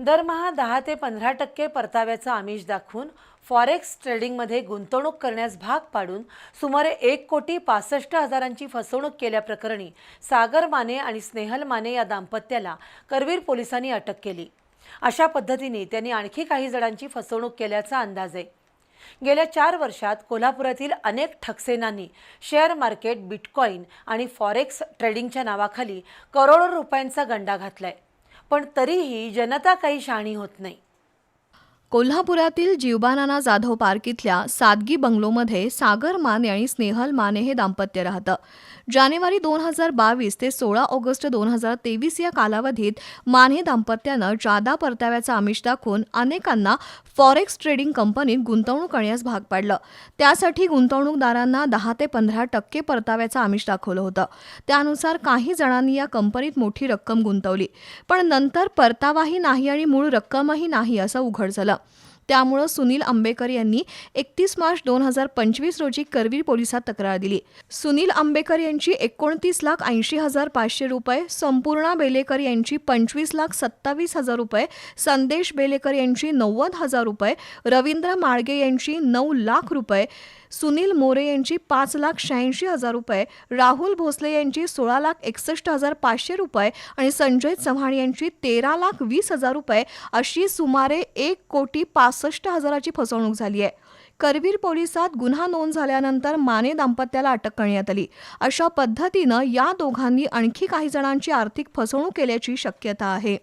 दरमहा दहा ते पंधरा टक्के परताव्याचं आमिष दाखवून फॉरेक्स ट्रेडिंगमध्ये गुंतवणूक करण्यास भाग पाडून सुमारे एक कोटी पासष्ट हजारांची फसवणूक केल्याप्रकरणी सागर माने आणि स्नेहल माने या दाम्पत्याला करवीर पोलिसांनी अटक केली. अशा पद्धतीने त्यांनी आणखी काही जणांची फसवणूक केल्याचा अंदाज आहे. गेल्या चार वर्षात कोल्हापुरातील अनेक ठकसेनांनी शेअर मार्केट बिटकॉईन आणि फॉरेक्स ट्रेडिंगच्या नावाखाली करोडो रुपयांचा गंडा घातलाय. पण तरीही जनता काही शहाणी होत नाही. कोल्हापुरातील जीवबानाना जाधव पार्क इथल्या सादगी बंगलोमध्ये सागर माने आणि स्नेहल माने हे दाम्पत्य राहतं. जानेवारी दोन हजार बावीस ते सोळा ऑगस्ट दोन हजार तेवीस या कालावधीत माने दाम्पत्यानं जादा परताव्याचा आमिष दाखवून अनेकांना फॉरेक्स ट्रेडिंग कंपनीत गुंतवणूक करण्यास भाग पाडलं. त्यासाठी गुंतवणूकदारांना दहा ते पंधरा टक्के परताव्याचं आमिष दाखवलं होतं. त्यानुसार काही जणांनी या कंपनीत मोठी रक्कम गुंतवली. पण नंतर परतावाही नाही आणि मूळ रक्कमही नाही असं उघड झालं. त्यामुळं सुनील आंबेकर यांनी एकतीस मार्च दोन हजार पंचवीस रोजी करवीर पोलिसात तक्रार दिली. सुनील आंबेकर यांची एकोणतीस लाख ऐंशी हजार पाचशे रुपये संपूर्णा बेलेकर यांची पंचवीस लाख सत्तावीस हजार रुपये संदेश बेलेकर यांची नव्वद हजार रुपये रवींद्र माळगे यांची नऊ लाख रुपये सुनील मोरे यांची पाच लाख शहाऐंशी हजार रुपये राहुल भोसले यांची सोळा लाख एकसष्ट हजार पाचशे रुपये आणि संजय चव्हाण यांची तेरा लाख वीस हजार रुपये अशी सुमारे एक कोटी पासष्ट हजाराची फसवणूक झाली आहे. करवीर पोलिसात गुन्हा नोंद झाल्यानंतर माने दाम्पत्याला अटक करण्यात आली. अशा पद्धतीनं या दोघांनी आणखी काही जणांची आर्थिक फसवणूक केल्याची शक्यता आहे.